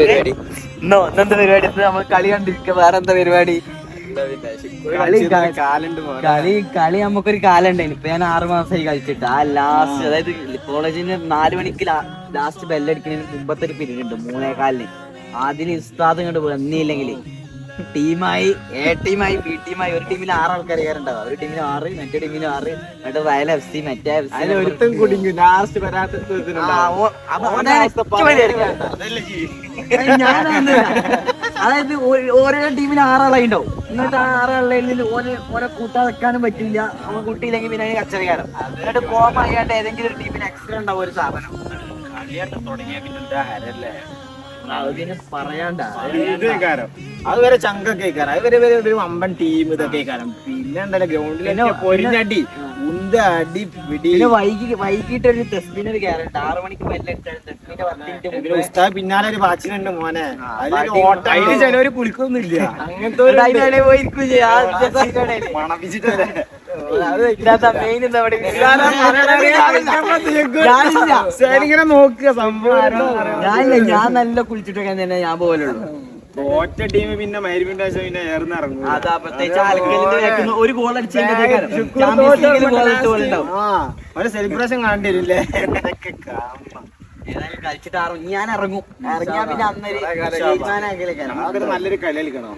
പരിപാടി? ഇന്നോ ഇന്നെന്താ പരിപാടി? നമ്മൾ കളി കണ്ടിരിക്കുക വേറെ എന്താ പരിപാടി? കളി കാലുണ്ട് കളി നമുക്കൊരു കാലുണ്ട്. ഇപ്പൊ ഞാൻ ആറു മാസമായി കളിച്ചിട്ട്. ആ ലാസ്റ്റ് അതായത് കോളേജിന് നാല് മണിക്ക് ലാസ്റ്റ് ബെല്ലടിക്കുന്നതിന് മുമ്പത്തെ ഒരു പീരീഡ് ഉണ്ട് മൂന്നേ കാലിന്. അതിന് ഉസ്താദ് ഇങ്ങോട്ട് വന്നില്ലെങ്കിൽ ടീമായി എ ടീമായി ബി ടീമായി ഒരു ടീമിൽ ആറ് ആൾക്കാർ കയറുണ്ടാവും ഒരു ടീമിൽ ആറ് മറ്റേ ടീമിൽ ആറ് മറ്റേ റയൽ എഫ് സി മറ്റേ എഫ് സി ഒരുത്തും കുടുങ്ങി ലാസ്റ്റ് വരാത്ത അതായത് ഓരോ ടീമിന് ആറാളായി ഉണ്ടാവും എന്നിട്ട് ആ ആറാളിൽ ഓരോ ഓനെ കൂട്ടാൻ വെക്കാനും പറ്റില്ല. അവൻ കുട്ടിയില്ലെങ്കിൽ പിന്നെ അതിന് കച്ചറിക്കാരം എന്നിട്ട് കോമ ചെയ്യാണ്ട് ഏതെങ്കിലും ഒരു ടീമിന് എക്സ്ട്രാ ഉണ്ടാവും ഒരു സാധനം. തുടങ്ങിയ പിന്നെ ഹരല്ലേ? അതിന് പറയാണ്ട ഇതേക്കാരം അത് വരെ ചങ്കൊക്കെ കാരം അത് വരെ വരെ ഒരു വമ്പൻ ടീം ഇതൊക്കെ കാരം പിന്നെ എന്തായാലും ഗ്രൗണ്ടിൽ പൊരിഞ്ഞടി ഉന്ത അടി പിടി വൈകി വൈകിട്ട് ഒരു ടെസ്റ്റിനൊരു കയറുണ്ട് ആറു മണിക്ക് പിന്നെ ഉസ്താ ഉസ്താദ് പിന്നാലെ ഒരു വാച്ചിനുണ്ട് മോനെ അതിലൊരു ചിലവര് കുളിക്കൊന്നുമില്ല അങ്ങനത്തെ പോയിരിക്കും ചെയ്യും. മണപ്പിച്ചിട്ടല്ലേ അത് main എന്താ? ഞാനില്ല. ഇങ്ങനെ നോക്കുക സംഭവം ഞാനില്ല. ഞാൻ നല്ല കുളിച്ചിട്ടൊക്കെ തന്നെ ഞാൻ പോലുള്ളൂ ഒറ്റ ടീം പിന്നെ മരുവിന്റെ പിന്നെ ഏർന്ന് ഇറങ്ങും അതാ പ്രത്യേകിച്ച് ആൽക്കലിന്റെ ബാക്കിൽ ഒരു ഗോൾ സെലിബ്രേഷൻ ഏതായാലും കളിച്ചിട്ട് ഞാൻ ഇറങ്ങും. ഇറങ്ങിയാ പിന്നെ അന്നൊരു നല്ലൊരു കളി കളിക്കണം?